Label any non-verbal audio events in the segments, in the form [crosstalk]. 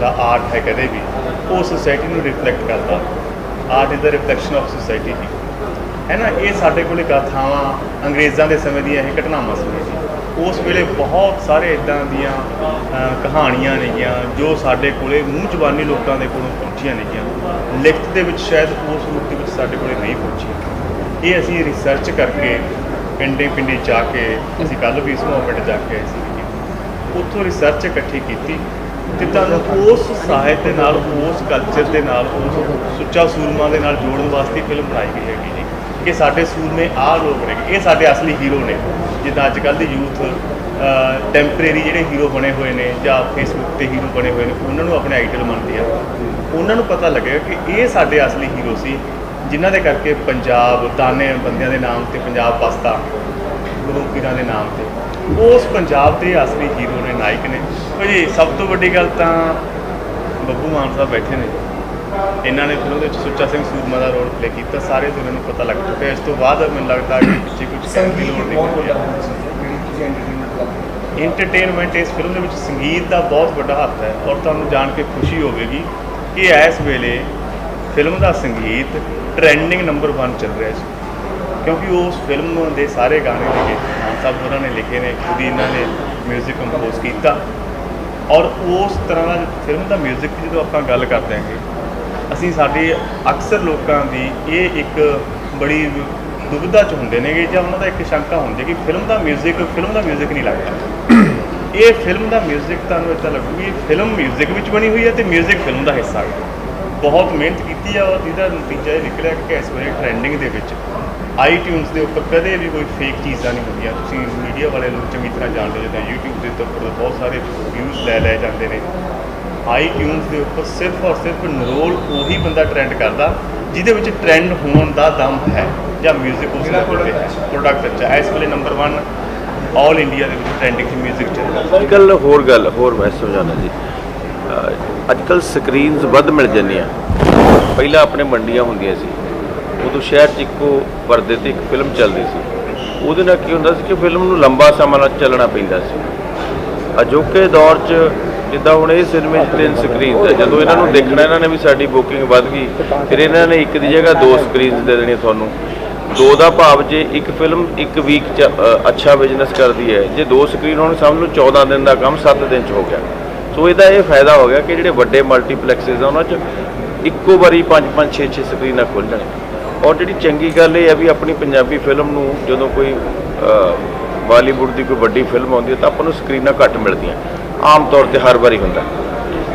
ਨੂੰ ਆਰਟ ਹੈ ਕਦੇ ਵੀ, ਉਹ ਸੋਸਾਇਟੀ ਨੂੰ ਰਿਫਲੈਕਟ ਕਰਦਾ। Art is the reflection of society ਹੀ ਹੈ ਨਾ, ਇਹ ਸਾਡੇ ਕੋਲੇ ਗਾਥਾਵਾਂ ਅੰਗਰੇਜ਼ਾਂ ਦੇ ਸਮੇਂ ਦੀਆਂ ਇਹ ਘਟਨਾਵਾਂ ਸੀ। ਉਸ ਵੇਲੇ ਬਹੁਤ ਸਾਰੇ ਇਦਾਂ ਦੀਆਂ ਕਹਾਣੀਆਂ ਨੇਗੀਆਂ ਜੋ ਸਾਡੇ ਕੋਲੇ ਮੂੰਹ ਜ਼ਬਾਨੀ ਲੋਕਾਂ ਦੇ ਕੋਲੋਂ ਪਹੁੰਚੀਆਂ ਨੇਗੀਆਂ। ਲਿਖਤ ਦੇ ਵਿੱਚ ਸ਼ਾਇਦ ਉਸ ਰੂਪ ਦੇ ਵਿੱਚ ਸਾਡੇ ਕੋਲੇ ਨਹੀਂ ਪਹੁੰਚੀਆਂ ਇਹ ਅਸੀਂ ਰਿਸਰਚ ਕਰਕੇ ਪਿੰਡੇ ਪਿੰਡੇ ਜਾ ਕੇ, ਅਸੀਂ ਕੱਲ ਵੀ ਇਸ ਪਿੰਡ ਜਾ ਕੇ ਆਏ ਸੀ। ਉੱਥੋਂ ਰਿਸਰਚ ਇਕੱਠੀ ਕੀਤੀ। ਤੇ ਤੁਹਾਨੂੰ ਉਸ ਸਾਹਿਤ ਦੇ ਨਾਲ, ਉਸ ਕਲਚਰ ਦੇ ਨਾਲ, ਉਸ ਸੁੱਚਾ ਸੂਰਮਾ ਦੇ ਨਾਲ ਜੋੜਨ ਵਾਸਤੇ ਫਿਲਮ ਬਣਾਈ ਗਈ ਹੈਗੀ ਜੀ। ਕਿ ਸਾਡੇ ਸੂਰਮੇ ਆਹ ਲੋਕ ਨੇ, ਇਹ ਸਾਡੇ ਅਸਲੀ ਹੀਰੋ ਨੇ। ਜਿੱਦਾਂ ਅੱਜ ਕੱਲ੍ਹ ਦੇ ਯੂਥ ਟੈਂਪਰੇਰੀ ਜਿਹੜੇ ਹੀਰੋ ਬਣੇ ਹੋਏ ਨੇ ਜਾਂ ਫੇਸਬੁੱਕ ਤੇ ਹੀਰੋ ਬਣੇ ਹੋਏ ਨੇ, ਉਹਨਾਂ ਨੂੰ ਆਪਣੇ ਆਈਡਲ ਮੰਨਦੇ ਆ। ਉਹਨਾਂ ਨੂੰ ਪਤਾ ਲੱਗੇਗਾ ਕਿ ਇਹ ਸਾਡੇ ਅਸਲੀ ਹੀਰੋ ਸੀ, ਜਿਨ੍ਹਾਂ ਦੇ ਕਰਕੇ ਪੰਜਾਬ ਦਾਨੇ ਬੰਦਿਆਂ ਦੇ ਨਾਮ ਤੇ ਪੰਜਾਬ ਬਸਤਾ ਗੁਰੂ ਪੀਰਾਂ ਦੇ ਨਾਮ ਤੇ। ਉਸ ਪੰਜਾਬ ਦੇ ਅਸਲੀ ਹੀਰੋ ਨੇ, ਨਾਇਕ ਨੇ। ਭਾਜੀ, ਸਭ ਤੋਂ ਵੱਡੀ ਗੱਲ ਤਾਂ ਬੱਬੂ ਮਾਨ ਸਾਹਿਬ ਬੈਠੇ ਨੇ। ਇਹਨਾਂ ਨੇ ਫਿਲਮ ਦੇ ਵਿੱਚ ਸੁੱਚਾ ਸਿੰਘ ਸੂਰਮਾ ਦਾ ਰੋਲ ਪਲੇ ਕੀਤਾ। ਸਾਰੇ ਦੁਨੀਆ ਨੂੰ ਪਤਾ ਲੱਗ ਚੁੱਕਿਆ। ਇਸ ਤੋਂ ਬਾਅਦ ਮੈਨੂੰ ਲੱਗਦਾ ਕਿ ਪਿੱਛੇ ਕੁਝ ਕਹਿਣ ਲੋੜ ਨਹੀਂ ਹੁੰਦੀ ਇੰਟਰਟੇਨਮੈਂਟ ਇਸ ਫਿਲਮ ਦੇ ਵਿੱਚ ਸੰਗੀਤ ਦਾ ਬਹੁਤ ਵੱਡਾ ਹੱਥ ਹੈ ਔਰ ਤੁਹਾਨੂੰ ਜਾਣ ਕੇ ਖੁਸ਼ੀ ਹੋਵੇਗੀ ਕਿ ਇਸ ਵੇਲੇ ਫਿਲਮ ਦਾ ਸੰਗੀਤ ਟ੍ਰੈਂਡਿੰਗ ਨੰਬਰ 1 ਚੱਲ ਰਿਹਾ ਸੀ ਕਿਉਂਕਿ ਉਸ ਫਿਲਮ ਦੇ ਸਾਰੇ ਗਾਣੇ ਲਿਖੇ ਮਾਨ ਸਾਹਿਬ ਹੋਰਾਂ ਨੇ ਲਿਖੇ ਨੇ ਖੁਦ ਹੀ ਇਹਨਾਂ ਨੇ 뮤직 ਕੰਪੋਜ਼ ਕੀਤਾ ਔਰ ਉਸ ਤਰ੍ਹਾਂ ਦਾ ਫਿਲਮ ਦਾ 뮤직 ਦੀ ਜਦੋਂ ਆਪਾਂ ਗੱਲ ਕਰਦੇ ਹਾਂਗੇ ਅਸੀਂ ਸਾਡੇ ਅਕਸਰ ਲੋਕਾਂ ਦੀ ਇਹ ਇੱਕ ਬੜੀ ਦੁਬਿਧਾ ਚ ਹੁੰਦੇ ਨੇਗੇ ਜਾਂ ਉਹਨਾਂ ਦਾ ਇੱਕ ਸ਼ੰਕਾ ਹੁੰਦੀ ਹੈ ਕਿ ਫਿਲਮ ਦਾ 뮤직 ਫਿਲਮ ਦਾ 뮤직 ਨਹੀਂ ਲੱਗਦਾ ਇਹ ਫਿਲਮ ਦਾ 뮤직 ਤੁਹਾਨੂੰ ਇਦਾਂ ਲੱਗੂ ਕਿ ਫਿਲਮ 뮤직 ਵਿੱਚ ਬਣੀ ਹੋਈ ਹੈ ਤੇ 뮤직 ਫਿਲਮ ਦਾ ਹਿੱਸਾ ਹੈ ਬਹੁਤ ਮਿਹਨਤ ਕੀਤੀ ਆ ਔਰ ਜਿਹਦਾ ਨਤੀਜਾ ਇਹ ਨਿਕਲਿਆ ਕਿ ਇਸ ਵੇਲੇ ਟ੍ਰੈਂਡਿੰਗ ਦੇ ਵਿੱਚ ਆਈਟਿਊਨਸ ਦੇ ਉੱਪਰ ਕਦੇ ਵੀ ਕੋਈ ਫੇਕ ਚੀਜ਼ਾਂ ਨਹੀਂ ਹੁੰਦੀਆਂ ਤੁਸੀਂ ਮੀਡੀਆ ਵਾਲੇ ਲੋਕ ਚੰਗੀ ਤਰ੍ਹਾਂ ਜਾਣਦੇ ਹੋ ਜਿੱਦਾਂ YouTube ਦੇ ਉੱਪਰ ਬਹੁਤ ਸਾਰੇ ਵਿਊਜ਼ ਲੈ ਲੈ ਜਾਂਦੇ ਨੇ ਆਈਟਿਊਨਸ ਦੇ ਉੱਪਰ ਸਿਰਫ ਔਰ ਸਿਰਫ ਨਰੋਲ ਉਹੀ ਬੰਦਾ ਟ੍ਰੈਂਡ ਕਰਦਾ ਜਿਹਦੇ ਵਿੱਚ ਟ੍ਰੈਂਡ ਹੋਣ ਦਾ ਦਮ ਹੈ ਜਾਂ 뮤직 ਉਸ ਦਾ ਕੋਲੇ ਪ੍ਰੋਡਕਟ ਅੱਛਾ ਹੈ। ਇਸ ਵੇਲੇ ਨੰਬਰ 1 ਆਲ ਇੰਡੀਆ ਦੇ ਵਿੱਚ ਟ੍ਰੈਂਡਿੰਗ ਚ 뮤직 ਚੱਲ ਰਿਹਾ ਅੱਜ ਕੱਲ ਹੋਰ ਗੱਲ ਹੋਰ ਮੈਂ ਸਮਝਾਉਣਾ ਜੀ ਅੱਜ ਕੱਲ ਸਕਰੀਨਸ ਵੱਧ ਮਿਲ ਜਾਂਦੀਆਂ ਪਹਿਲਾਂ ਆਪਣੇ ਮੰਡੀਆਂ ਹੁੰਦੀਆਂ ਸੀ ਉਦੋਂ ਸ਼ਹਿਰ 'ਚ ਇੱਕੋ ਪਰਦੇ ਤੇ ਇੱਕ ਫਿਲਮ ਚੱਲਦੀ ਸੀ। ਉਹਦੇ ਨਾਲ ਕੀ ਹੁੰਦਾ ਸੀ ਕਿ ਫਿਲਮ ਨੂੰ ਲੰਬਾ ਸਮਾਂ ਨਾਲ ਚੱਲਣਾ ਪੈਂਦਾ ਸੀ। ਅਜੋਕੇ ਦੌਰ 'ਚ ਜਿੱਦਾਂ ਹੁਣ ਇਹ ਸਿਨੇਮੇ 'ਚ ਤਿੰਨ ਸਕਰੀਨਸ ਹੈ ਜਦੋਂ ਇਹਨਾਂ ਨੂੰ ਦੇਖਣਾ, ਇਹਨਾਂ ਨੇ ਵੀ ਸਾਡੀ ਬੁਕਿੰਗ ਵੱਧ ਗਈ, ਫਿਰ ਇਹਨਾਂ ਨੇ ਇੱਕ ਦੀ ਜਗ੍ਹਾ ਦੋ ਸਕਰੀਨਸ ਦੇ ਦੇਣੀਆਂ ਤੁਹਾਨੂੰ। ਦੋ ਦਾ ਭਾਵ ਜੇ ਇੱਕ ਫਿਲਮ ਇੱਕ ਵੀਕ 'ਚ ਅੱਛਾ ਬਿਜ਼ਨਸ ਕਰਦੀ ਹੈ, ਜੇ ਦੋ ਸਕਰੀਨ ਹੋਣ ਸਮਝ ਲਓ 14 ਦਿਨ ਦਾ ਕੰਮ 7 ਦਿਨ 'ਚ ਹੋ ਗਿਆ। ਸੋ ਇਹਦਾ ਇਹ ਫਾਇਦਾ ਹੋ ਗਿਆ ਕਿ ਜਿਹੜੇ ਵੱਡੇ ਮਲਟੀਪਲੈਕਸਸ ਆ, ਉਹਨਾਂ 'ਚ ਇੱਕੋ ਵਾਰੀ 5 5 6 6 ਸਕਰੀਨਾਂ ਖੁੱਲ੍ਹ ਔਰ ਜਿਹੜੀ ਚੰਗੀ ਗੱਲ ਇਹ ਹੈ ਵੀ ਆਪਣੀ ਪੰਜਾਬੀ ਫਿਲਮ ਨੂੰ ਜਦੋਂ ਕੋਈ ਬਾਲੀਵੁੱਡ ਦੀ ਕੋਈ ਵੱਡੀ ਫਿਲਮ ਆਉਂਦੀ ਹੈ ਤਾਂ ਆਪਾਂ ਨੂੰ ਸਕਰੀਨਾਂ ਘੱਟ ਮਿਲਦੀਆਂ। ਆਮ ਤੌਰ ਤੇ ਹਰ ਵਾਰੀ ਹੁੰਦਾ।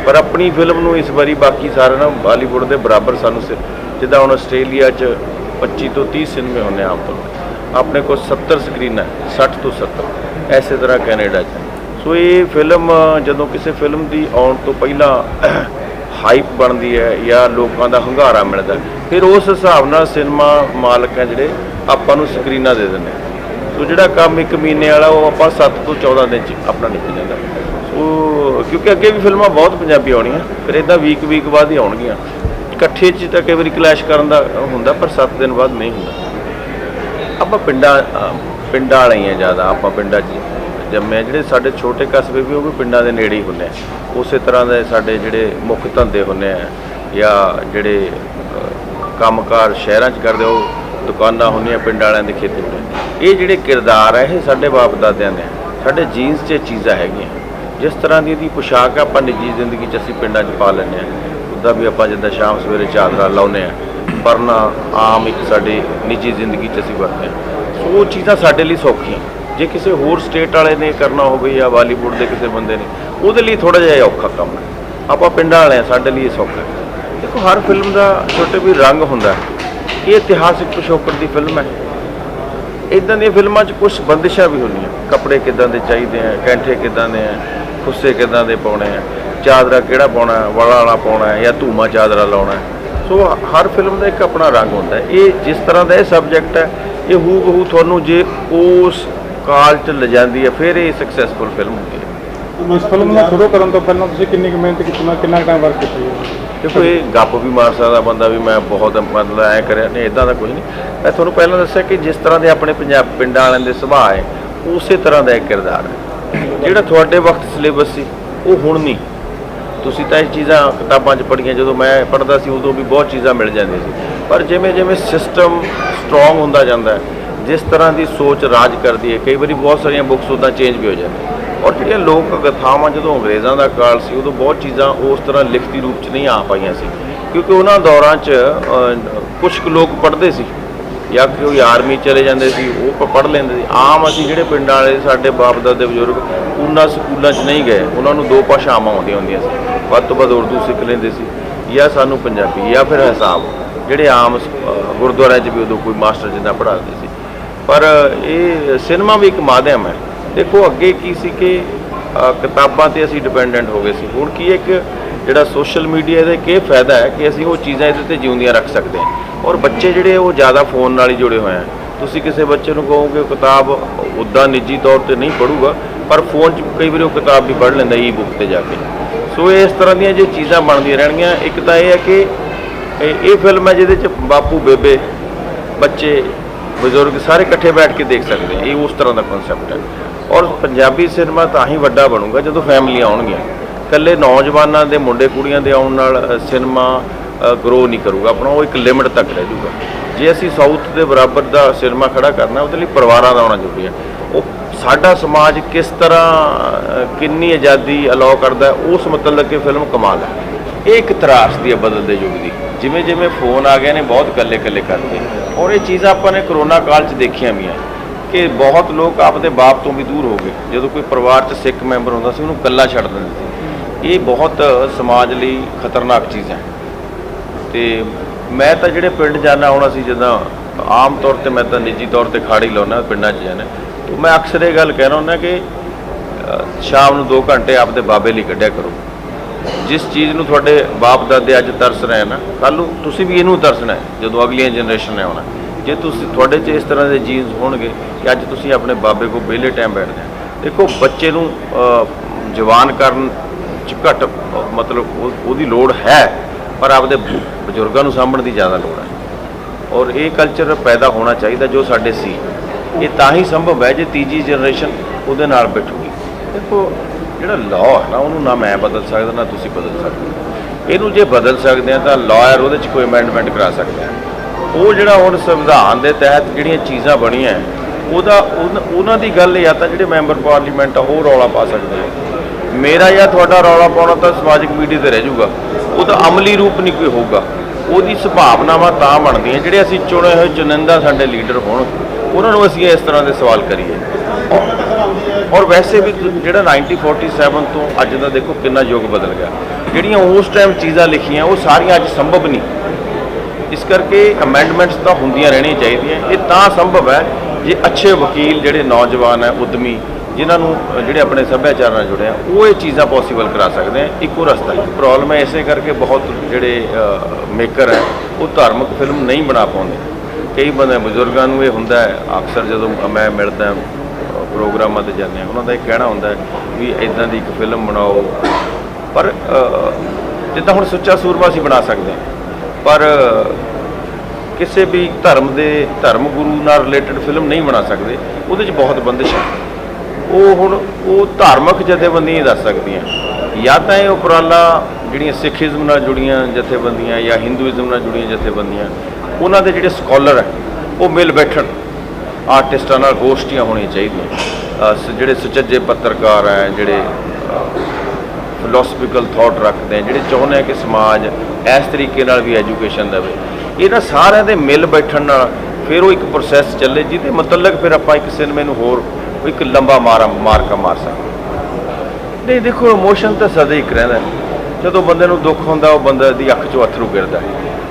ਪਰ ਆਪਣੀ ਫਿਲਮ ਨੂੰ ਇਸ ਵਾਰੀ ਬਾਕੀ ਸਾਰਿਆਂ ਨਾਲ ਬਾਲੀਵੁੱਡ ਦੇ ਬਰਾਬਰ ਸਾਨੂੰ ਸ- ਜਿੱਦਾਂ ਹੁਣ ਆਸਟ੍ਰੇਲੀਆ 'ਚ 25 ਤੋਂ 30 ਸਿਨੇਮੇ ਹੁੰਦੇ ਆਮ ਤੌਰ ਤੇ। ਆਪਣੇ ਕੋਲ 70 ਸਕਰੀਨਾਂ ਹੈ, 60 ਤੋਂ 70 ਐਸੇ ਤਰ੍ਹਾਂ ਕੈਨੇਡਾ 'ਚ। ਸੋ ਇਹ ਫਿਲਮ ਜਦੋਂ ਕਿਸੇ ਫਿਲਮ ਦੀ ਆਉਣ ਤੋਂ ਪਹਿਲਾਂ [coughs] ਹਾਈਪ ਬਣਦੀ ਹੈ ਜਾਂ ਲੋਕਾਂ ਦਾ ਹੰਗਾਰਾ ਮਿਲਦਾ ਹੈ, ਫਿਰ ਉਸ ਹਿਸਾਬ ਨਾਲ ਸਿਨੇਮਾ ਮਾਲਕ ਹੈ ਜਿਹੜੇ ਆਪਾਂ ਨੂੰ ਸਕਰੀਨਾਂ ਦੇ ਦਿੰਦੇ ਸੋ ਜਿਹੜਾ ਕੰਮ ਇੱਕ ਮਹੀਨੇ ਵਾਲਾ, ਉਹ ਆਪਾਂ 7 ਤੋਂ 14 ਦਿਨ ਚ ਆਪਣਾ ਨਿਕਲ ਜਾਂਦਾ। ਸੋ ਕਿਉਂਕਿ ਅੱਗੇ ਵੀ ਫਿਲਮਾਂ ਬਹੁਤ ਪੰਜਾਬੀ ਆਉਣੀਆਂ, ਫਿਰ ਇਦਾਂ ਵੀਕ ਵੀਕ ਬਾਅਦ ਹੀ ਆਉਣਗੀਆਂ। ਇਕੱਠੇ ਚ ਤਾਂ ਕਈ ਵਾਰੀ ਕਲੈਸ਼ ਕਰਨ ਦਾ ਹੁੰਦਾ, ਪਰ 7 ਦਿਨ ਬਾਅਦ ਨਹੀਂ ਹੁੰਦਾ। ਆਪਾਂ ਪਿੰਡਾਂ ਪਿੰਡਾਂ ਵਾਲੇ ਹੀ ਆ ਜ਼ਿਆਦਾ, ਆਪਾਂ ਪਿੰਡਾਂ 'ਚ ਜੰਮੇ ਆ। ਜਿਹੜੇ ਸਾਡੇ ਛੋਟੇ ਕਸਬੇ ਵੀ, ਉਹ ਵੀ ਪਿੰਡਾਂ ਦੇ ਨੇੜੇ ਹੀ ਹੁੰਦੇ ਆ। ਉਸੇ ਤਰ੍ਹਾਂ ਦੇ ਸਾਡੇ ਜਿਹੜੇ ਮੁੱਖ ਧੰਦੇ ਹੁੰਦੇ ਆ, ਜਾਂ ਜਿਹੜੇ ਕੰਮਕਾਰ ਸ਼ਹਿਰਾਂ 'ਚ ਕਰਦੇ ਆ, ਦੁਕਾਨਾਂ ਹੁੰਦੀਆਂ ਪਿੰਡ ਵਾਲਿਆਂ ਦੇ ਖੇਤੀ ਹੁੰਦੇ ਇਹ ਜਿਹੜੇ ਕਿਰਦਾਰ ਆ ਇਹ ਸਾਡੇ ਬਾਪ ਦਾਦਿਆਂ ਦੇ ਸਾਡੇ ਜੀਨਸ 'ਚ ਇਹ ਚੀਜ਼ਾਂ ਹੈਗੀਆਂ। ਜਿਸ ਤਰ੍ਹਾਂ ਦੀ ਇਹਦੀ ਪੋਸ਼ਾਕ ਆ, ਆਪਾਂ ਨਿੱਜੀ ਜ਼ਿੰਦਗੀ 'ਚ ਅਸੀਂ ਪਿੰਡਾਂ 'ਚ ਪਾ ਲੈਂਦੇ ਹਾਂ ਉੱਦਾਂ ਵੀ ਆਪਾਂ ਜਿੱਦਾਂ ਸ਼ਾਮ ਸਵੇਰੇ ਚਾਦਰਾ ਲਾਉਂਦੇ ਆ ਪਰਨਾ ਆਮ ਇੱਕ ਸਾਡੀ ਨਿੱਜੀ ਜ਼ਿੰਦਗੀ 'ਚ ਅਸੀਂ ਵਰਤਦੇ ਹਾਂ ਸੋ ਉਹ ਚੀਜ਼ਾਂ ਸਾਡੇ ਲਈ ਸੌਖੀਆਂ। ਜੇ ਕਿਸੇ ਹੋਰ ਸਟੇਟ ਵਾਲੇ ਨੇ ਕਰਨਾ ਹੋਵੇ ਜਾਂ ਬਾਲੀਵੁੱਡ ਦੇ ਕਿਸੇ ਬੰਦੇ ਨੇ ਉਹਦੇ ਲਈ ਥੋੜਾ ਜਿਹਾ ਇਹ ਔਖਾ ਕੰਮ ਹੈ। ਆਪਾਂ ਪਿੰਡਾਂ ਵਾਲੇ ਆ ਸਾਡੇ ਲਈ ਇਹ ਸੌਖਾ ਹੈ। ਦੇਖੋ, ਹਰ ਫਿਲਮ ਦਾ ਛੋਟੇ ਵੀ ਰੰਗ ਹੁੰਦਾ ਇਹ ਇਤਿਹਾਸਿਕ ਪਿਛੋਕੜ ਦੀ ਫਿਲਮ ਹੈ। ਇਦਾਂ ਦੀਆਂ ਫਿਲਮਾਂ 'ਚ ਕੁਝ ਬੰਦਿਸ਼ਾਂ ਵੀ ਹੁੰਦੀਆਂ। ਕੱਪੜੇ ਕਿੱਦਾਂ ਦੇ ਚਾਹੀਦੇ ਆ, ਕੈਂਠੇ ਕਿੱਦਾਂ ਦੇ ਆ, ਖੁੱਸੇ ਕਿੱਦਾਂ ਦੇ ਪਾਉਣੇ ਆ, ਚਾਦਰਾ ਕਿਹੜਾ ਪਾਉਣਾ, ਵਾਲਾ ਵਾਲਾ ਪਾਉਣਾ ਹੈ ਜਾਂ ਧੂਮਾ ਚਾਦਰਾ ਲਾਉਣਾ ਸੋ ਹਰ ਫਿਲਮ ਦਾ ਇੱਕ ਆਪਣਾ ਰੰਗ ਹੁੰਦਾ ਇਹ ਜਿਸ ਤਰ੍ਹਾਂ ਦਾ ਇਹ ਸਬਜੈਕਟ ਹੈ, ਇਹ ਹੂ ਬਹੂ ਤੁਹਾਨੂੰ ਜੇ ਉਸ ਕਾਲ 'ਚ ਲਿਜਾਂਦੀ ਹੈ, ਫਿਰ ਇਹ ਸਕਸੈਸਫੁਲ ਫਿਲਮ ਹੁੰਦੀ ਹੈ। ਇਸ ਫਿਲਮ ਨੂੰ ਸ਼ੁਰੂ ਕਰਨ ਤੋਂ ਪਹਿਲਾਂ ਤੁਸੀਂ ਕਿੰਨੀ ਕੁ ਮਿਹਨਤ ਕੀਤੀ, ਕਿੰਨਾ ਕਿੰਨਾ ਟਾਈਮ ਵਰਕ ਕੀਤਾ ਦੇਖੋ, ਇਹ ਗੱਪ ਵੀ ਮਾਰ ਸਕਦਾ ਬੰਦਾ ਵੀ ਮੈਂ ਬਹੁਤ ਮਤਲਬ ਐ ਕਰਿਆ। ਨਹੀਂ ਇਦਾਂ ਦਾ ਕੁਝ ਨਹੀਂ। ਮੈਂ ਤੁਹਾਨੂੰ ਪਹਿਲਾਂ ਦੱਸਿਆ ਕਿ ਜਿਸ ਤਰ੍ਹਾਂ ਦੇ ਆਪਣੇ ਪੰਜਾਬ ਪਿੰਡਾਂ ਵਾਲਿਆਂ ਦੇ ਸੁਭਾਅ ਹੈ, ਉਸੇ ਤਰ੍ਹਾਂ ਦਾ ਇੱਕ ਕਿਰਦਾਰ ਹੈ। ਜਿਹੜਾ ਤੁਹਾਡੇ ਵਕਤ ਸਿਲੇਬਸ ਸੀ, ਉਹ ਹੁਣ ਨਹੀਂ। ਤੁਸੀਂ ਤਾਂ ਇਹ ਚੀਜ਼ਾਂ ਕਿਤਾਬਾਂ 'ਚ ਪੜ੍ਹੀਆਂ, ਜਦੋਂ ਮੈਂ ਪੜ੍ਹਦਾ ਸੀ, ਉਦੋਂ ਵੀ ਬਹੁਤ ਚੀਜ਼ਾਂ ਮਿਲ ਜਾਂਦੀਆਂ ਸੀ। ਪਰ ਜਿਵੇਂ ਜਿਵੇਂ ਸਿਸਟਮ ਸਟਰੋਂਗ ਹੁੰਦਾ ਜਾਂਦਾ ਜਿਸ ਤਰ੍ਹਾਂ ਦੀ ਸੋਚ ਰਾਜ ਕਰਦੀ ਹੈ, ਕਈ ਵਾਰੀ ਬਹੁਤ ਸਾਰੀਆਂ ਬੁੱਕਸ ਉਦਾਂ ਚੇਂਜ ਵੀ ਹੋ ਜਾਂਦੀਆਂ। ਔਰ ਜਿਹੜੀਆਂ ਲੋਕ ਕਥਾਵਾਂ ਜਦੋਂ ਅੰਗਰੇਜ਼ਾਂ ਦਾ ਕਾਲ ਸੀ, ਉਦੋਂ ਬਹੁਤ ਚੀਜ਼ਾਂ ਉਸ ਤਰ੍ਹਾਂ ਲਿਖਤੀ ਰੂਪ 'ਚ ਨਹੀਂ ਆ ਪਾਈਆਂ ਸੀ। ਕਿਉਂਕਿ ਉਹਨਾਂ ਦੌਰਾਂ 'ਚ ਕੁਝ ਕੁ ਲੋਕ ਪੜ੍ਹਦੇ ਸੀ। ਜਾਂ ਕੋਈ ਆਰਮੀ ਚਲੇ ਜਾਂਦੇ ਸੀ, ਉਹ ਪੜ੍ਹ ਲੈਂਦੇ ਸੀ। ਆਮ ਅਸੀਂ ਜਿਹੜੇ ਪਿੰਡਾਂ ਵਾਲੇ, ਸਾਡੇ ਬਾਪ ਦਾਦੇ ਬਜ਼ੁਰਗ, ਉਹਨਾਂ ਸਕੂਲਾਂ 'ਚ ਨਹੀਂ ਗਏ। ਉਹਨਾਂ ਨੂੰ ਦੋ ਭਾਸ਼ਾਵਾਂ ਆਉਂਦੀਆਂ ਹੁੰਦੀਆਂ ਸੀ। ਵੱਧ ਤੋਂ ਵੱਧ ਉਰਦੂ ਸਿੱਖ ਲੈਂਦੇ ਸੀ, ਜਾਂ ਸਾਨੂੰ ਪੰਜਾਬੀ, ਜਾਂ ਫਿਰ ਹਿਸਾਬ। ਜਿਹੜੇ ਆਮ ਗੁਰਦੁਆਰਿਆਂ 'ਚ ਵੀ ਉਦੋਂ ਕੋਈ ਮਾਸਟਰ ਜਿੰਨਾ ਪੜ੍ਹਾਉਂਦੇ ਸੀ। ਪਰ, ਇਹ, ਸਿਨੇਮਾ ਵੀ ਇੱਕ ਮਾਧਿਅਮ ਹੈ। ਦੇਖੋ ਅੱਗੇ ਕੀ ਸੀ ਕਿ ਕਿਤਾਬਾਂ ਤੇ ਅਸੀਂ ਡਿਪੈਂਡੈਂਟ ਹੋ ਗਏ ਸੀ। ਹੁਣ ਕੀ ਇੱਕ ਜਿਹੜਾ ਸੋਸ਼ਲ ਮੀਡੀਆ ਦਾ ਇੱਕ ਇਹ ਫਾਇਦਾ ਹੈ ਕਿ ਅਸੀਂ ਉਹ ਚੀਜ਼ਾਂ ਇਹਦੇ ਤੇ ਜਿਉਂਦੀਆਂ ਰੱਖ ਸਕਦੇ ਹਾਂ। ਔਰ ਬੱਚੇ ਜਿਹੜੇ ਉਹ ਜ਼ਿਆਦਾ ਫੋਨ ਨਾਲ ਹੀ ਜੁੜੇ ਹੋਏ ਆ। ਤੁਸੀਂ ਕਿਸੇ ਬੱਚੇ ਨੂੰ ਕਹੋਗੇ ਉਹ ਕਿਤਾਬ ਉੱਦਾਂ ਨਿੱਜੀ ਤੌਰ ਤੇ ਨਹੀਂ ਪੜੂਗਾ ਪਰ ਫੋਨ 'ਚ ਕਈ ਵਾਰੀ ਉਹ ਕਿਤਾਬ ਵੀ ਪੜ੍ਹ ਲੈਂਦਾ ਈ ਬੁੱਕ ਤੇ ਜਾ ਕੇ। ਸੋ ਇਸ ਤਰ੍ਹਾਂ ਦੀਆਂ ਜੇ ਚੀਜ਼ਾਂ ਬਣਦੀਆਂ ਰਹਿਣਗੀਆਂ, ਇੱਕ ਤਾਂ ਇਹ ਹੈ ਕਿ ਇਹ ਫਿਲਮ ਹੈ ਜਿਹਦੇ 'ਚ ਬਾਪੂ ਬੇਬੇ ਬੱਚੇ ਬਜ਼ੁਰਗ ਸਾਰੇ ਇਕੱਠੇ ਬੈਠ ਕੇ ਦੇਖ ਸਕਦੇ ਆ। ਇਹ ਉਸ ਤਰ੍ਹਾਂ ਦਾ ਕਨਸੈਪਟ ਹੈ। ਔਰ ਪੰਜਾਬੀ ਸਿਨੇਮਾ ਤਾਂ ਹੀ ਵੱਡਾ ਬਣੂਗਾ ਜਦੋਂ ਫੈਮਲੀਆਂ ਆਉਣਗੀਆਂ। ਇਕੱਲੇ ਨੌਜਵਾਨਾਂ ਦੇ, ਮੁੰਡੇ ਕੁੜੀਆਂ ਦੇ ਆਉਣ ਨਾਲ ਸਿਨੇਮਾ ਗਰੋ ਨਹੀਂ ਕਰੂਗਾ। ਆਪਣਾ ਉਹ ਇੱਕ ਲਿਮਿਟ ਤੱਕ ਰਹਿ ਜਾਊਗਾ। ਜੇ ਅਸੀਂ ਸਾਊਥ ਦੇ ਬਰਾਬਰ ਦਾ ਸਿਨੇਮਾ ਖੜਾ ਕਰਨਾ, ਉਹਦੇ ਲਈ ਪਰਿਵਾਰਾਂ ਦਾ ਆਉਣਾ ਜ਼ਰੂਰੀ ਹੈ। ਉਹ ਸਾਡਾ ਸਮਾਜ ਕਿਸ ਤਰ੍ਹਾਂ ਕਿੰਨੀ ਆਜ਼ਾਦੀ ਅਲਾਉ ਕਰਦਾ ਉਸ ਮਤਲਬ ਕਿ ਫਿਲਮ ਕਮਾਲ ਹੈ। ਇਹ ਇੱਕ ਤਰਾਸ ਦੀ ਹੈ ਬਦਲਦੇ ਯੁੱਗ ਦੀ। ਜਿਵੇਂ ਜਿਵੇਂ ਫੋਨ ਆ ਗਏ ਨੇ, ਬਹੁਤ ਕੱਲੇ ਕੱਲੇ ਕਰਦੇ ਔਰ ਇਹ ਚੀਜ਼ਾਂ ਆਪਾਂ ਨੇ ਕਰੋਨਾ ਕਾਲ 'ਚ ਦੇਖੀਆਂ ਵੀ ਆ, ਕਿ ਬਹੁਤ ਲੋਕ ਆਪਦੇ ਬਾਪ ਤੋਂ ਵੀ ਦੂਰ ਹੋ ਗਏ। ਜਦੋਂ ਕੋਈ ਪਰਿਵਾਰ 'ਚ ਸਿੱਖ ਮੈਂਬਰ ਹੁੰਦਾ ਸੀ, ਉਹਨੂੰ ਇਕੱਲਾ ਛੱਡ ਦਿੰਦੇ ਸੀ। ਇਹ ਬਹੁਤ ਸਮਾਜ ਲਈ ਖਤਰਨਾਕ ਚੀਜ਼ ਹੈ। ਤੇ ਮੈਂ ਤਾਂ ਜਿਹੜੇ ਪਿੰਡ ਜਾਣਾ ਹੁਣ ਸੀ ਜਦੋਂ ਆਮ ਤੌਰ ਤੇ ਮੈਂ ਤਾਂ ਨਿੱਜੀ ਤੌਰ ਤੇ ਖਾੜੀ ਲਾਉਣਾ ਪਿੰਡਾਂ 'ਚ ਜਾਣਾ ਤੇ ਮੈਂ ਅਕਸਰ ਇਹ ਗੱਲ ਕਹਿਣਾ ਹੁੰਦਾ ਕਿ ਸ਼ਾਮ ਨੂੰ 2 ਘੰਟੇ ਆਪਦੇ ਬਾਬੇ ਲਈ ਕੱਢਿਆ ਕਰੋ। ਜਿਸ ਚੀਜ਼ ਨੂੰ ਤੁਹਾਡੇ ਬਾਪ ਦਾਦੇ ਅੱਜ ਤਰਸ ਰਹੇ ਨਾ ਕੱਲ ਨੂੰ ਤੁਸੀਂ ਵੀ ਇਹਨੂੰ ਤਰਸਣਾ ਜਦੋਂ ਅਗਲੀਆਂ ਜਨਰੇਸ਼ਨ ਨੇ ਆਉਣਾ ਜੇ ਤੁਸੀਂ, ਤੁਹਾਡੇ 'ਚ ਇਸ ਤਰ੍ਹਾਂ ਦੇ ਜੀਨਸ ਹੋਣਗੇ ਕਿ ਅੱਜ ਤੁਸੀਂ ਆਪਣੇ ਬਾਬੇ ਕੋਲ ਵਿਹਲੇ ਟਾਈਮ ਬੈਠਦੇ ਆ ਦੇਖੋ, ਬੱਚੇ ਨੂੰ ਜਵਾਨ ਕਰਨ 'ਚ ਘੱਟ, ਮਤਲਬ ਉਹ- ਉਹਦੀ ਲੋੜ ਹੈ, ਪਰ ਆਪਦੇ ਬਜ਼ੁਰਗਾਂ ਨੂੰ ਸਾਂਭਣ ਦੀ ਜ਼ਿਆਦਾ ਲੋੜ ਹੈ। ਔਰ ਇਹ ਕਲਚਰ ਪੈਦਾ ਹੋਣਾ ਚਾਹੀਦਾ ਜੋ ਸਾਡੇ ਸੀ। ਇਹ ਤਾਂ ਹੀ ਸੰਭਵ ਹੈ ਜੇ ਤੀਜੀ ਜਨਰੇਸ਼ਨ ਉਹਦੇ ਨਾਲ ਬੈਠੂਗੀ। ਦੇਖੋ ਜਿਹੜਾ ਲਾਅ ਹੈ ਨਾ, ਉਹਨੂੰ ਨਾ ਮੈਂ ਬਦਲ ਸਕਦਾ, ਨਾ ਤੁਸੀਂ ਬਦਲ ਸਕਦੇ ਇਹਨੂੰ ਜੇ ਬਦਲ ਸਕਦੇ ਆ ਤਾਂ ਲਾਇਰ ਉਹਦੇ 'ਚ ਕੋਈ ਅਮੈਂਡਮੈਂਟ ਕਰਾ ਸਕਦਾ ਉਹ ਜਿਹੜਾ ਹੁਣ ਸੰਵਿਧਾਨ ਦੇ ਤਹਿਤ ਜਿਹੜੀਆਂ ਚੀਜ਼ਾਂ ਬਣੀਆਂ ਉਹਦਾ ਉਹਨਾਂ- ਉਹਨਾਂ ਦੀ ਗੱਲ ਜਾਂ ਤਾਂ ਜਿਹੜੇ ਮੈਂਬਰ ਪਾਰਲੀਮੈਂਟ ਆ, ਉਹ ਰੌਲਾ ਪਾ ਸਕਦੇ ਆ। ਮੇਰਾ ਜਾਂ ਤੁਹਾਡਾ ਰੌਲਾ ਪਾਉਣਾ ਤਾਂ ਸਮਾਜਿਕ ਮੀਡੀਆ ਤੇ ਰਹਿ ਜਾਊਗਾ। ਉਹਦਾ ਅਮਲੀ ਰੂਪ ਨਹੀਂ ਕੋਈ ਹੋਊਗਾ। ਉਹਦੀ ਸੁਭਾਵਨਾਵਾਂ ਤਾਂ ਬਣਦੀਆਂ। ਜਿਹੜੇ ਅਸੀਂ ਚੁਣੇ ਹੋਏ ਚੁਣਿੰਦਾ ਸਾਡੇ ਲੀਡਰ ਹੋਣ, ਉਹਨਾਂ ਨੂੰ ਅਸੀਂ ਇਸ ਤਰ੍ਹਾਂ ਦੇ ਸਵਾਲ ਕਰੀਏ। ਔਰ ਵੈਸੇ ਵੀ ਤੁ- ਜਿਹੜਾ 1947 ਤੋਂ ਅੱਜ ਦਾ ਦੇਖੋ ਕਿੰਨਾ ਯੁੱਗ ਬਦਲ ਗਿਆ। ਜਿਹੜੀਆਂ ਉਸ ਟਾਈਮ ਚੀਜ਼ਾਂ ਲਿਖੀਆਂ, ਉਹ ਸਾਰੀਆਂ ਅੱਜ ਸੰਭਵ ਨਹੀਂ। ਇਸ ਕਰਕੇ ਅਮੈਂਡਮੈਂਟਸ ਤਾਂ ਹੁੰਦੀਆਂ ਰਹਿਣੀਆਂ ਚਾਹੀਦੀਆਂ। ਇਹ ਤਾਂ ਸੰਭਵ ਹੈ ਜੇ ਅੱਛੇ ਵਕੀਲ ਜਿਹੜੇ ਨੌਜਵਾਨ ਹੈ, ਉਦਮੀ, ਜਿਨ੍ਹਾਂ ਨੂੰ ਜਿਹੜੇ ਆਪਣੇ ਸੱਭਿਆਚਾਰ ਨਾਲ ਜੁੜੇ ਆ, ਉਹ ਇਹ ਚੀਜ਼ਾਂ ਪੋਸੀਬਲ ਕਰਾ ਸਕਦੇ ਆ। ਇੱਕੋ ਰਸਤਾ ਹੈ। ਪ੍ਰੋਬਲਮ ਹੈ ਇਸੇ ਕਰਕੇ ਬਹੁਤ ਜਿਹੜੇ ਮੇਕਰ ਹੈ, ਉਹ ਧਾਰਮਿਕ ਫਿਲਮ ਨਹੀਂ ਬਣਾ ਪਾਉਂਦੇ। ਕਈ ਬੰਦੇ, ਬਜ਼ੁਰਗਾਂ ਨੂੰ ਇਹ ਹੁੰਦਾ ਹੈ, ਅਕਸਰ ਜਦੋਂ ਮੈਂ ਮਿਲਦਾ ਪ੍ਰੋਗਰਾਮਾਂ ਤੇ ਜਾਂਦੇ ਆ ਉਹਨਾਂ ਦਾ ਇਹ ਕਹਿਣਾ ਹੁੰਦਾ ਵੀ ਇਦਾਂ ਦੀ ਇੱਕ ਫਿਲਮ ਬਣਾਓ। ਪਰ ਜਿੱਦਾਂ ਹੁਣ ਸੁੱਚਾ ਸੂਰਮਾ ਅਸੀਂ ਬਣਾ ਸਕਦੇ ਹਾਂ, ਪਰ ਕਿਸੇ ਵੀ ਧਰਮ ਦੇ ਧਰਮ ਗੁਰੂ ਨਾਲ ਰਿਲੇਟਡ ਫਿਲਮ ਨਹੀਂ ਬਣਾ ਸਕਦੇ, ਉਹਦੇ 'ਚ ਬਹੁਤ ਬੰਦਿਸ਼ ਹੈ। ਉਹ ਹੁਣ, ਉਹ ਧਾਰਮਿਕ ਜਥੇਬੰਦੀਆਂ ਹੀ ਦੱਸ ਸਕਦੀਆਂ। ਜਾਂ ਤਾਂ ਇਹ ਉਪਰਾਲਾ ਜਿਹੜੀਆਂ ਸਿੱਖੀਜ਼ਮ ਨਾਲ ਜੁੜੀਆਂ ਜਥੇਬੰਦੀਆਂ ਜਾਂ ਹਿੰਦੂਇਜ਼ਮ ਨਾਲ ਜੁੜੀਆਂ ਜਥੇਬੰਦੀਆਂ, ਉਹਨਾਂ ਦੇ ਜਿਹੜੇ ਸਕਾਲਰ ਹੈ, ਉਹ ਮਿਲ ਬੈਠਣ। ਆਰਟਿਸਟਾਂ ਨਾਲ ਗੋਸ਼ਟੀਆਂ ਹੋਣੀਆਂ ਚਾਹੀਦੀਆਂ। ਸ- ਜਿਹੜੇ ਸੁਚੱਜੇ ਪੱਤਰਕਾਰ ਹੈ ਜਿਹੜੇ ਫਿਲਾਸਫੀਕਲ ਥਾਟ ਰੱਖਦੇ ਆ ਜਿਹੜੇ ਚਾਹੁੰਦੇ ਆ ਕਿ ਸਮਾਜ ਇਸ ਤਰੀਕੇ ਨਾਲ ਵੀ ਐਜੂਕੇਸ਼ਨ ਦੇਵੇ। ਇਹਨਾਂ ਸਾਰਿਆਂ ਦੇ ਮਿਲ ਬੈਠਣ ਨਾਲ ਫਿਰ ਉਹ ਇੱਕ ਪ੍ਰੋਸੈਸ ਚੱਲੇ, ਜਿਹਦੇ ਮੁਤਲਕ ਫਿਰ ਆਪਾਂ ਇੱਕ ਸਿਨੇਮੇ ਨੂੰ ਹੋਰ ਇੱਕ ਲੰਬਾ ਮਾਰ, ਮਾਰਕਾ ਮਾਰ ਸਕਦੇ ਨਹੀਂ, ਦੇਖੋ ਇਮੋਸ਼ਨ ਤਾਂ ਸਦਾ ਹੀ ਰਹਿੰਦਾ ਜਦੋਂ ਬੰਦੇ ਨੂੰ ਦੁੱਖ ਹੁੰਦਾ, ਉਹ ਬੰਦੇ ਦੀ ਅੱਖ 'ਚੋਂ ਅਥਰੂ ਗਿਰਦਾ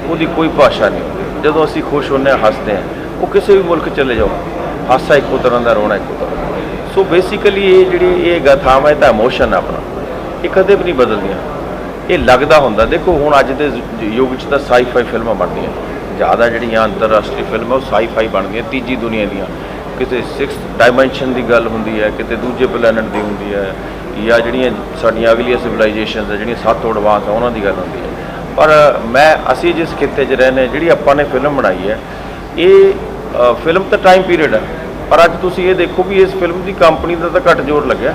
ਉਹਦੀ ਕੋਈ ਭਾਸ਼ਾ ਨਹੀਂ ਹੁੰਦੀ। ਜਦੋਂ ਅਸੀਂ ਖੁਸ਼ ਹੁੰਦੇ ਹਾਂ, ਹੱਸਦੇ ਹਾਂ ਉਹ ਕਿਸੇ ਵੀ ਮੁਲਕ ਚਲੇ ਜਾਓ। ਹਾਸਾ ਇੱਕੋ ਤਰ੍ਹਾਂ ਦਾ, ਰੋਣਾ ਇੱਕੋ ਤਰ੍ਹਾਂ ਸੋ ਬੇਸਿਕਲੀ ਇਹ ਜਿਹੜੀ ਇਹ ਗਥਾਵਾਂ ਇਹ ਤਾਂ ਇਮੋਸ਼ਨ ਆ ਆਪਣਾ। ਇਹ ਕਦੇ ਵੀ ਨਹੀਂ ਬਦਲਦੀਆਂ। ਇਹ ਲੱਗਦਾ ਹੁੰਦਾ। ਦੇਖੋ, ਹੁਣ ਅੱਜ ਦੇ ਯੁੱਗ 'ਚ ਤਾਂ ਸਾਈਫਾਈ ਫਿਲਮਾਂ ਬਣਦੀਆਂ ਜ਼ਿਆਦਾ ਜਿਹੜੀਆਂ ਅੰਤਰਰਾਸ਼ਟਰੀ ਫਿਲਮਾਂ, ਉਹ ਸਾਈਫਾਈ ਬਣਦੀਆਂ ਤੀਜੀ ਦੁਨੀਆ ਦੀਆਂ। ਕਿਤੇ 6th ਡਾਈਮੈਂਸ਼ਨ ਦੀ ਗੱਲ ਹੁੰਦੀ ਹੈ, ਕਿਤੇ ਦੂਜੇ ਪਲੈਨਟ ਦੀ ਹੁੰਦੀ ਹੈ, ਜਾਂ ਜਿਹੜੀਆਂ ਸਾਡੀਆਂ ਅਗਲੀਆਂ ਸਿਵਲਾਈਜੇਸ਼ਨਸ ਹੈ ਜਿਹੜੀਆਂ ਸੱਤ ਤੋਂ ਐਡਵਾਂਸ ਆ, ਉਹਨਾਂ ਦੀ ਗੱਲ ਹੁੰਦੀ ਹੈ। ਪਰ ਮੈਂ, ਅਸੀਂ ਜਿਸ ਖਿੱਤੇ 'ਚ ਰਹਿੰਦੇ ਜਿਹੜੀ ਆਪਾਂ ਨੇ ਫਿਲਮ ਬਣਾਈ ਹੈ, ਇਹ ਫਿਲਮ ਤਾਂ ਟਾਈਮ ਪੀਰੀਅਡ ਹੈ। ਪਰ ਅੱਜ ਤੁਸੀਂ ਇਹ ਦੇਖੋ ਵੀ ਇਸ ਫਿਲਮ ਦੀ ਕੰਪਨੀ ਦਾ ਤਾਂ ਘੱਟ ਜ਼ੋਰ ਲੱਗਿਆ।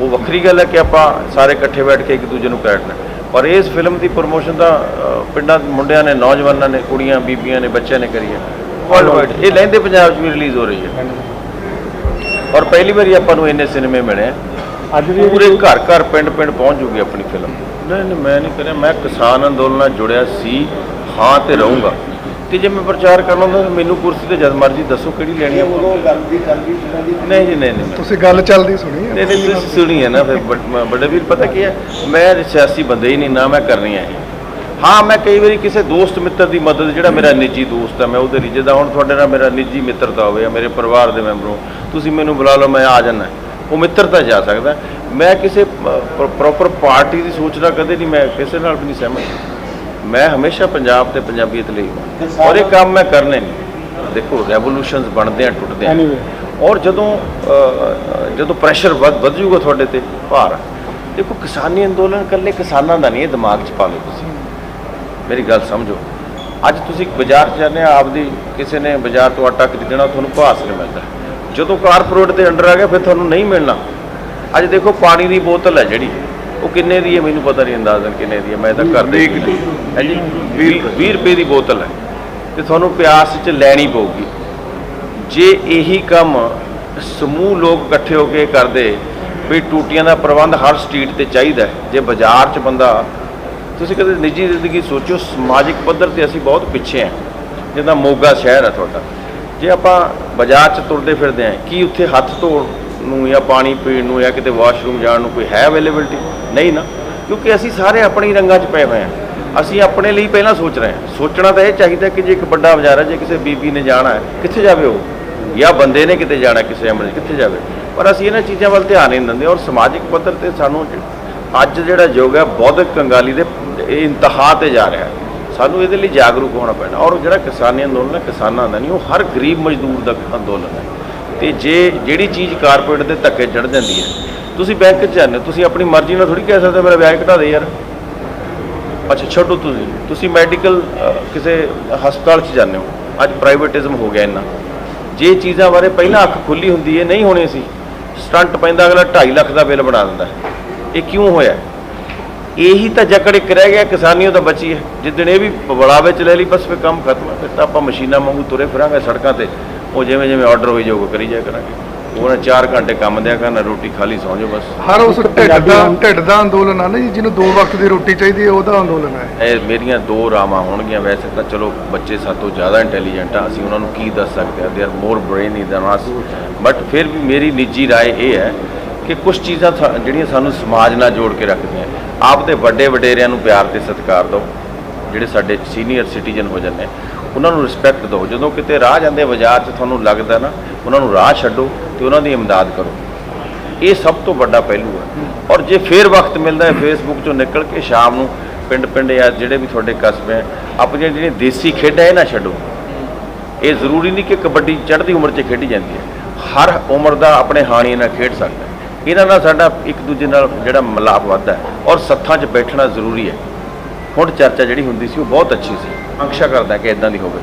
ਉਹ ਵੱਖਰੀ ਗੱਲ ਹੈ ਕਿ ਆਪਾਂ ਸਾਰੇ ਇਕੱਠੇ ਬੈਠ ਕੇ ਇੱਕ ਦੂਜੇ ਨੂੰ ਕਹਿਣਾ ਪਰ ਇਸ ਫਿਲਮ ਦੀ ਪ੍ਰੋਮੋਸ਼ਨ ਅ, ਪਿੰਡਾਂ ਦੇ ਮੁੰਡਿਆਂ ਨੇ ਨੌਜਵਾਨਾਂ ਨੇ ਕੁੜੀਆਂ ਬੀਬੀਆਂ ਨੇ ਬੱਚਿਆਂ ਨੇ ਕਰੀ ਹੈ। ਵਰਲਡ ਵਾਈਡ ਇਹ ਲਹਿੰਦੇ ਪੰਜਾਬ 'ਚ ਵੀ ਰਿਲੀਜ਼ ਹੋ ਰਹੀ ਹੈ। ਔਰ ਪਹਿਲੀ ਵਾਰੀ ਆਪਾਂ ਨੂੰ ਇੰਨੇ ਸਿਨੇਮੇ ਮਿਲੇ ਅੱਜ ਵੀ ਪੂਰੇ ਘਰ ਘਰ ਪਿੰਡ ਪਿੰਡ ਪਹੁੰਚ ਜੂਗੀ ਆਪਣੀ ਫਿਲਮ ਨਹੀਂ ਨਹੀਂ ਮੈਂ ਨਹੀਂ ਕਰਿਆ। ਮੈਂ ਕਿਸਾਨ ਅੰਦੋਲਨ ਨਾਲ ਜੁੜਿਆ ਸੀ। ਹਾਂ ਤੇ ਰਹੂੰਗਾ। ਤੇ ਜੇ ਮੈਂ ਪ੍ਰਚਾਰ ਕਰਨਾ ਹੁੰਦਾ ਤਾਂ ਮੈਨੂੰ ਕੁਰਸੀ ਤੇ ਜਦ ਮਰਜ਼ੀ ਦੱਸੋ ਕਿਹੜੀ ਲੈਣੀ ਹੈ ਨਹੀਂ ਜੀ ਨਹੀਂ ਨਹੀਂ। ਤੁਸੀਂ ਗੱਲ ਚੱਲਦੀ ਸੁਣੀ ਹੈ ਨਹੀਂ ਨਹੀਂ ਤੁਸੀਂ ਸੁਣੀ ਹੈ ਨਾ ਫਿਰ ਬੜੇ ਵੀਰ ਪਤਾ ਕੀ ਹੈ ਮੈਂ ਸਿਆਸੀ ਬੰਦੇ ਹੀ ਨਹੀਂ ਨਾ ਮੈਂ ਕਰਨੀ ਹੈ। ਇਹ। ਹਾਂ ਮੈਂ ਕਈ ਵਾਰੀ ਕਿਸੇ ਦੋਸਤ ਮਿੱਤਰ ਦੀ ਮਦਦ ਜਿਹੜਾ ਮੇਰਾ ਨਿੱਜੀ ਦੋਸਤ ਹੈ ਮੈਂ ਉਹਦੇ ਲਈ ਜਿੱਦਾਂ ਹੁਣ ਤੁਹਾਡੇ ਨਾਲ ਮੇਰਾ ਨਿੱਜੀ ਮਿੱਤਰਤਾ ਹੋਵੇ ਜਾਂ ਮੇਰੇ ਪਰਿਵਾਰ ਦੇ ਮੈਂਬਰੋਂ ਤੁਸੀਂ ਮੈਨੂੰ ਬੁਲਾ ਲਓ ਮੈਂ ਆ ਜਾਣਾ ਉਹ ਮਿੱਤਰਤਾ ਜਾ ਸਕਦਾ। ਮੈਂ ਕਿਸੇ ਪ੍ਰੋਪਰ ਪਾਰਟੀ ਦੀ ਸੋਚਣਾ ਕਦੇ ਨਹੀਂ ਮੈਂ ਕਿਸੇ ਨਾਲ ਵੀ ਨਹੀਂ ਸਹਿਮਤ। ਮੈਂ ਹਮੇਸ਼ਾ ਪੰਜਾਬ ਤੇ ਪੰਜਾਬੀਅਤ ਲਈ ਹਾਂ। ਔਰ ਇਹ ਕੰਮ ਮੈਂ ਕਰਨੇ ਨਹੀਂ। ਦੇਖੋ ਰੈਵੋਲੂਸ਼ਨਸ ਬਣਦੇ ਆ ਟੁੱਟਦੇ ਆ। ਔਰ ਜਦੋਂ ਜਦੋਂ ਪ੍ਰੈਸ਼ਰ ਵੱਧ ਵੱਧ ਜਾਊਗਾ ਤੁਹਾਡੇ ਤੇ ਭਾਰ ਦੇਖੋ ਕਿਸਾਨੀ ਅੰਦੋਲਨ ਇਕੱਲੇ ਕਿਸਾਨਾਂ ਦਾ ਨਹੀਂ ਇਹ ਦਿਮਾਗ 'ਚ ਪਾ ਲਓ ਤੁਸੀਂ। ਮੇਰੀ ਗੱਲ ਸਮਝੋ। ਅੱਜ ਤੁਸੀਂ ਬਾਜ਼ਾਰ 'ਚ ਜਾਂਦੇ ਆ ਆਪਦੀ ਕਿਸੇ ਨੇ ਬਾਜ਼ਾਰ ਤੋਂ ਆਟਾ ਖਰੀਦਣਾ ਤੁਹਾਨੂੰ ਭਾਅ ਨਹੀਂ ਮਿਲਦਾ। ਜਦੋਂ ਕਾਰਪੋਰੇਟ ਦੇ ਅੰਡਰ ਆ ਗਿਆ ਫਿਰ ਤੁਹਾਨੂੰ ਨਹੀਂ ਮਿਲਣਾ। ਅੱਜ ਦੇਖੋ ਪਾਣੀ ਦੀ ਬੋਤਲ ਹੈ ਜਿਹੜੀ। ਉਹ ਕਿੰਨੇ ਦੀ ਹੈ ਮੈਨੂੰ ਪਤਾ ਨਹੀਂ ਅੰਦਾਜ਼ਨ ਕਿੰਨੇ ਦੀ ਹੈ ਮੈਂ ਤਾਂ ਘਰ ਦੇ ਹੈ ਜੀ 20 ਰੁਪਏ ਦੀ ਬੋਤਲ ਹੈ। ਤੇ ਤੁਹਾਨੂੰ ਪਿਆਸ 'ਚ ਲੈਣੀ ਪਊਗੀ। ਜੇ ਇਹੀ ਕੰਮ ਸਮੂਹ ਲੋਕ ਇਕੱਠੇ ਹੋ ਕੇ ਕਰਦੇ ਵੀ ਟੂਟੀਆਂ ਦਾ ਪ੍ਰਬੰਧ ਹਰ ਸਟਰੀਟ ਤੇ ਚਾਹੀਦਾ। ਜੇ ਬਾਜ਼ਾਰ 'ਚ ਬੰਦਾ ਤੁਸੀਂ ਕਦੇ ਨਿੱਜੀ ਜ਼ਿੰਦਗੀ ਸੋਚੋ ਸਮਾਜਿਕ ਪੱਧਰ ਤੇ ਅਸੀਂ ਬਹੁਤ ਪਿੱਛੇ ਹਾਂ। ਜਿੱਦਾਂ ਮੋਗਾ ਸ਼ਹਿਰ ਹੈ ਤੁਹਾਡਾ। ਜੇ ਆਪਾਂ ਬਾਜ਼ਾਰ 'ਚ ਤੁਰਦੇ ਫਿਰਦੇ ਹਾਂ ਕੀ ਉੱਥੇ ਹੱਥ ਧੋਣ ਨੂੰ ਜਾਂ ਪਾਣੀ ਪੀਣ ਨੂੰ ਜਾਂ ਕਿਤੇ ਵਾਸ਼ਰੂਮ ਜਾਣ ਨੂੰ ਕੋਈ ਹੈ ਅਵੇਲੇਬਿਲਟੀ ਨਹੀਂ ਨਾ। ਕਿਉਂਕਿ ਅਸੀਂ ਸਾਰੇ ਆਪਣੇ ਹੀ ਰੰਗਾਂ 'ਚ ਪਏ ਹੋਏ ਹਾਂ। ਅਸੀਂ ਆਪਣੇ ਲਈ ਪਹਿਲਾਂ ਸੋਚ ਰਹੇ ਹਾਂ। ਸੋਚਣਾ ਤਾਂ ਇਹ ਚਾਹੀਦਾ ਕਿ ਜੇ ਇੱਕ ਵੱਡਾ ਬਾਜ਼ਾਰ ਹੈ, ਜੇ ਕਿਸੇ ਬੀਬੀ ਨੇ ਜਾਣਾ ਹੈ, ਕਿੱਥੇ ਜਾਵੇ ਉਹ? ਜਾਂ ਬੰਦੇ ਨੇ ਕਿਤੇ ਜਾਣਾ ਕਿਸੇ ਅਮਰ ਕਿੱਥੇ ਜਾਵੇ? ਪਰ ਅਸੀਂ ਇਹਨਾਂ ਚੀਜ਼ਾਂ ਵੱਲ ਧਿਆਨ ਨਹੀਂ ਦਿੰਦੇ ਔਰ ਸਮਾਜਿਕ ਪੱਧਰ ਤੇ ਸਾਨੂੰ ਅੱਜ ਜਿਹੜਾ ਯੁੱਗ ਹੈ, ਬੌਧਿਕ ਕੰਗਾਲੀ ਦੇ ਇਹ ਇੰਤਹਾ ਤੇ ਜਾ ਰਿਹਾ ਸਾਨੂੰ ਇਹਦੇ ਲਈ ਜਾਗਰੂਕ ਹੋਣਾ ਪੈਣਾ। ਔਰ ਜਿਹੜਾ ਕਿਸਾਨੀ ਅੰਦੋਲਨ ਹੈ, ਕਿਸਾਨਾਂ ਦਾ ਨਹੀਂ, ਉਹ ਹਰ ਗਰੀਬ ਮਜ਼ਦੂਰ ਦਾ ਅੰਦੋਲਨ ਹੈ। ਤੇ ਜੇ ਜਿਹੜੀ ਚੀਜ਼ ਕਾਰਪੋਰੇਟ ਦੇ ਧੱਕੇ ਚੜ ਜਾਂਦੀ ਹੈ, ਤੁਸੀਂ ਬੈਂਕ 'ਚ ਜਾਂਦੇ ਹੋ, ਤੁਸੀਂ ਆਪਣੀ ਮਰਜ਼ੀ ਨਾਲ ਥੋੜੀ ਕਹਿ ਸਕਦੇ ਹੋ, ਮੇਰਾ ਵਿਆਜ ਘਟਾ ਦੇ ਯਾਰ। ਅੱਛਾ, ਛੱਡੋ ਤੁਸੀਂ। ਤੁਸੀਂ ਮੈਡੀਕਲ ਕਿਸੇ ਹਸਪਤਾਲ 'ਚ ਜਾਂਦੇ ਹੋ। ਅੱਜ ਪ੍ਰਾਈਵੇਟਿਜ਼ਮ ਹੋ ਗਿਆ ਇੰਨਾ। ਜੇ ਚੀਜ਼ਾਂ ਬਾਰੇ ਪਹਿਲਾਂ ਅੱਖ ਖੁੱਲੀ ਹੁੰਦੀ ਹੈ, ਨਹੀਂ ਹੋਣੀ ਸੀ, ਸਟੰਟ ਪੈਂਦਾ, ਅਗਲਾ 2.5 ਲੱਖ ਦਾ ਬਿੱਲ ਬਣਾ ਦਿੰਦਾ ਇਹ ਕਿਉਂ ਹੋਇਆ? ਇਹੀ ਤਾਂ ਜਕੜ ਇੱਕ ਰਹਿ ਗਿਆ, ਕਿਸਾਨੀਓ ਤਾਂ ਬਚੀ ਹੈ। ਜਿੱਦਣ ਇਹ ਵੀ ਬੜਾਵੇ ਚ ਲੈ ਲਈ, ਬਸ ਫਿਰ ਕੰਮ ਖਤਮ ਹੈ। ਫਿਰ ਤਾਂ ਆਪਾਂ ਮਸ਼ੀਨਾਂ ਵਾਂਗੂ ਤੁਰੇ ਫਿਰਾਂਗੇ ਸੜਕਾਂ ਤੇ। ਉਹ ਜਿਵੇਂ ਜਿਵੇਂ ਆਰਡਰ ਹੋਈ ਜਾਊਗਾ ਕਰੀ ਜਾਇਆ ਕਰਾਂਗੇ ਉਹਨਾਂ 4 ਘੰਟੇ ਕੰਮ ਦਿਆ ਕਰਨਾ ਰੋਟੀ ਖਾਲੀ ਸੌਂ ਜਾਓ ਬਸ ਹਰ ਉਸ ਢਿੱਡ ਦਾ ਢਿੱਡ ਦਾ ਅੰਦੋਲਨ ਆ ਨਾ ਜੀ ਜਿਹਨੂੰ ਦੋ ਵਕਤ ਦੀ ਰੋਟੀ ਚਾਹੀਦੀ ਹੈ ਉਹਦਾ ਅੰਦੋਲਨ ਹੈ ਇਹ ਮੇਰੀਆਂ ਦੋ ਰਾਵਾਂ ਹੋਣਗੀਆਂ ਵੈਸੇ ਤਾਂ ਚਲੋ ਬੱਚੇ ਸਾਤੋਂ ਜ਼ਿਆਦਾ ਇੰਟੈਲੀਜੈਂਟ ਆ ਅਸੀਂ ਉਹਨਾਂ ਨੂੰ ਕੀ ਦੱਸ ਸਕਦੇ ਆ they are more brain in than us but ਫਿਰ ਵੀ ਮੇਰੀ ਨਿੱਜੀ رائے ਇਹ ਹੈ ਕਿ ਕੁਝ ਚੀਜ਼ਾਂ ਸਾ- ਜਿਹੜੀਆਂ ਸਾਨੂੰ ਸਮਾਜ ਨਾਲ ਜੋੜ ਕੇ ਰੱਖਦੀਆਂ ਆਪ ਦੇ ਵੱਡੇ ਵਡੇਰਿਆਂ ਨੂੰ ਪਿਆਰ ਤੇ ਸਤਿਕਾਰ ਦਿਓ ਜਿਹੜੇ ਸਾਡੇ ਸੀਨੀਅਰ ਸਿਟੀਜ਼ਨ ਹੋ ਜਾਂਦੇ ਆ, ਉਹਨਾਂ ਨੂੰ ਰਿਸਪੈਕਟ ਦਿਓ। ਜਦੋਂ ਕਿਤੇ ਰਾਹ ਜਾਂਦੇ ਬਾਜ਼ਾਰ 'ਚ ਤੁਹਾਨੂੰ ਲੱਗਦਾ ਨਾ, ਉਹਨਾਂ ਨੂੰ ਰਾਹ ਛੱਡੋ ਤੇ ਉਹਨਾਂ ਦੀ ਇਮਦਾਦ ਕਰੋ। ਇਹ ਸਭ ਤੋਂ ਵੱਡਾ ਪਹਿਲੂ ਹੈ। ਔਰ ਜੇ ਫੇਰ ਵਕਤ ਮਿਲਦਾ ਹੈ ਫੇਸਬੁੱਕ ਚੋਂ ਨਿਕਲ ਕੇ ਸ਼ਾਮ ਨੂੰ ਪਿੰਡ ਪਿੰਡ ਜਾਂ ਜਿਹੜੇ ਵੀ ਤੁਹਾਡੇ ਕਸਬੇ ਹੈ, ਆਪਣੀਆਂ ਜਿਹੜੀਆਂ ਦੇਸੀ ਖੇਡਾਂ ਇਹ ਨਾ ਛੱਡੋ। ਇਹ ਜ਼ਰੂਰੀ ਨਹੀਂ ਕਿ ਕਬੱਡੀ ਚੜ੍ਹਦੀ ਉਮਰ 'ਚ ਖੇਡੀ ਜਾਂਦੀ ਹੈ। ਹਰ ਉਮਰ ਦਾ ਆਪਣੇ ਹਾਣੀ ਨਾਲ ਖੇਡ ਸਕਦਾ ਇਹਨਾਂ ਨਾਲ ਸਾਡਾ ਇੱਕ ਦੂਜੇ ਨਾਲ ਜਿਹੜਾ ਮਿਲਾਪ ਵੱਧਦਾ ਔਰ ਸੱਥਾਂ 'ਚ ਬੈਠਣਾ ਜ਼ਰੂਰੀ ਹੈ। ਹੁਣ ਚਰਚਾ ਜਿਹੜੀ ਹੁੰਦੀ ਸੀ, ਉਹ ਬਹੁਤ ਅੱਛੀ ਸੀ। ਅੰਕਸ਼ਾ ਕਰਦਾ ਕਿ ਇਦਾਂ ਦੀ ਹੋਵੇ।